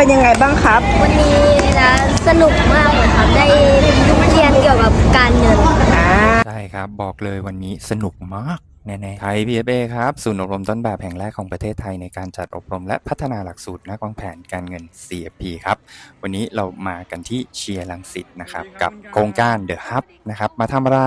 เป็นยังไงบ้างครับ วันนี้นะสนุกมากเลยครับ ได้เรียนเกี่ยวกับการเงินอ่าใช่ครับ บอกเลยวันนี้สนุกมากแน่ๆไทย PFA ครับศูนย์อบรมต้นแบบแห่งแรกของประเทศไทยในการจัดอบรมและพัฒนาหลักสูตรนักวางแผนการเงิน CFP ครับ วันนี้เรามากันที่เชียร์ลังสิตนะครับ กับโครงการ The Hub นะครับ มาทำอะไร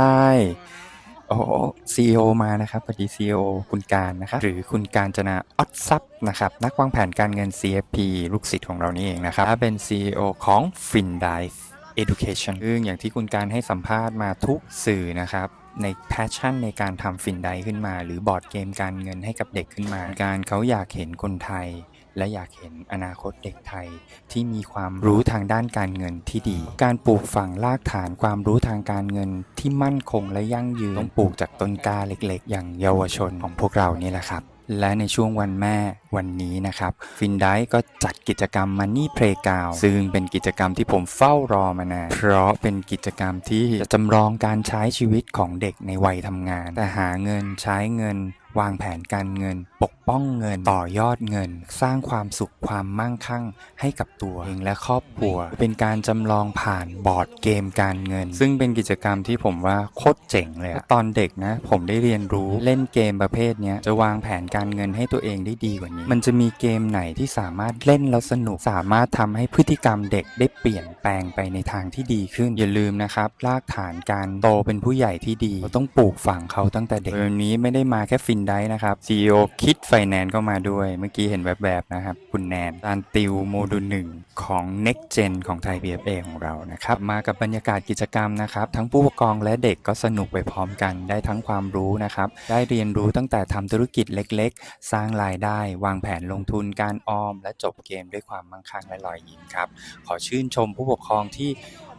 โอ้โห CEO มานะครับพอดี CEO คุณการนะครับ หรือคุณการจนาออดซับนะครับ นักวางแผนการเงิน CFP ลูกศิษย์ของเรานี่เองนะครับเป็น CEO ของ FinDive Education ซึ่งอย่างที่คุณการให้สัมภาษณ์มาทุกสื่อนะครับในแพชชั่นในการทำฟินไดขึ้นมา หรือ บอร์ดเกมการเงินให้กับเด็กขึ้นมา การเขาอยากเห็นคนไทย และอยากเห็นอนาคตเด็กไทยที่มีความรู้ทางด้านการเงินที่ดี การปลูกฝังรากฐานความรู้ทางการเงินที่มั่นคงและยั่งยืนต้องปลูกจากต้นกล้าเล็กๆ อย่างเยาวชนของพวกเรานี่แหละครับ และในช่วงวันแม่ วันนี้นะครับฟินไดก็จัดกิจกรรม Money Playground ซึ่งเป็นกิจกรรมที่ผมเฝ้ารอมานานเพราะเป็นกิจกรรมที่จะจำลองการใช้ชีวิตของเด็กในวัยทำงาน แต่หาเงินใช้เงิน วางแผนการเงิน ปกป้องเงินต่อยอดเงิน สร้างความสุขความมั่งคั่ง ให้กับตัวเองและครอบครัว เป็นการจำลองผ่านบอร์ดเกมการเงิน ซึ่งเป็นกิจกรรมที่ผมว่าโคตรเจ๋งเลยตอนเด็กนะ ผมได้เรียนรู้เล่นเกมประเภทนี้จะวางแผนการเงินให้ตัวเองได้ดีกว่านี้มันจะมีเกมไหนที่สามารถเล่นแล้วสนุก สามารถทำให้พฤติกรรมเด็กได้เปลี่ยนแปลงไปในทางที่ดีขึ้น อย่าลืมนะครับรากฐานการโตเป็นผู้ใหญ่ที่ดีเราต้องปลูกฝังเขาตั้งแต่เด็กวันนี้ไม่ได้มาแค่ฟินได้นะครับ CEO คิดไฟแนนซ์ก็มาด้วย เมื่อกี้เห็นแบบๆนะครับ คุณแนนการติวโมดูลหนึ่งของ Next Gen ของไทย PFA ของเรานะครับ มากับบรรยากาศกิจกรรมนะครับ ทั้งผู้ปกครองและเด็กก็สนุกไปพร้อมกันได้ทั้งความรู้นะครับ ได้เรียนรู้ตั้งแต่ทำธุรกิจเล็ก ๆ สร้างรายได้วางางแผนลงทุนการออม และจบเกมด้วยความมั่งคั่งและรอยยิ้มครับ ขอชื่นชมผู้ปกครองที่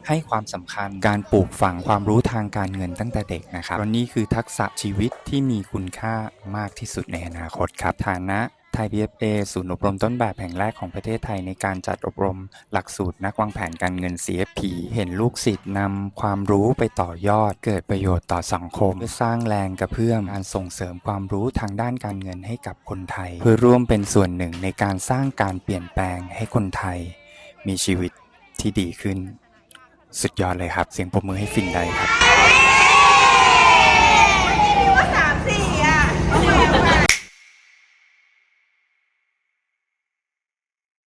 ให้ความสำคัญการปลูกฝังความรู้ทางการเงินตั้งแต่เด็กนะครับวันนี้คือทักษะชีวิตที่มีคุณค่ามากที่สุดในอนาคตครับฐานะ ไทย PFA ศูนย์อบรมต้นแบบแห่งแรกของประเทศไทยในการจัดอบรม หลักสูตรนักวางแผนการเงิน CFP เห็นลูกศิษย์นำความรู้ไปต่อยอด เกิดประโยชน์ต่อสังคม เพื่อสร้างแรงกระเพื่อมการส่งเสริมความรู้ทางด้านการเงินให้กับคนไทย เพื่อร่วมเป็นส่วนหนึ่งในการสร้างการเปลี่ยนแปลงให้คนไทย มีชีวิตที่ดีขึ้น สุดยอดเลยครับ เสียงปรบมือให้ฟินได้ครับ